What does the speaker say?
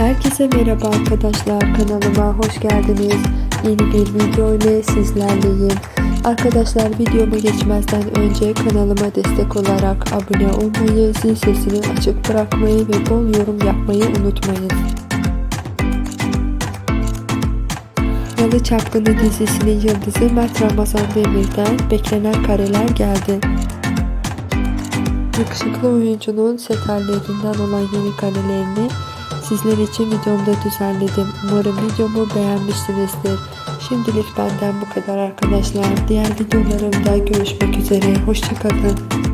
Herkese merhaba arkadaşlar kanalıma hoş geldiniz. Yeni bir video ile sizlerleyim. Arkadaşlar videoma geçmezden önce kanalıma destek olarak abone olmayı, zil sesini açık bırakmayı ve bol yorum yapmayı unutmayın. Yalı Çapkını dizisinin yıldızı Mert Ramazan Demir'den beklenen kareler geldi. Yakışıklı oyuncunun setallerinden olan yeni karelerini sizler için videomda düzenledim. Umarım videomu beğenmişsinizdir. Şimdilik benden bu kadar arkadaşlar. Diğer videolarımda görüşmek üzere. Hoşçakalın.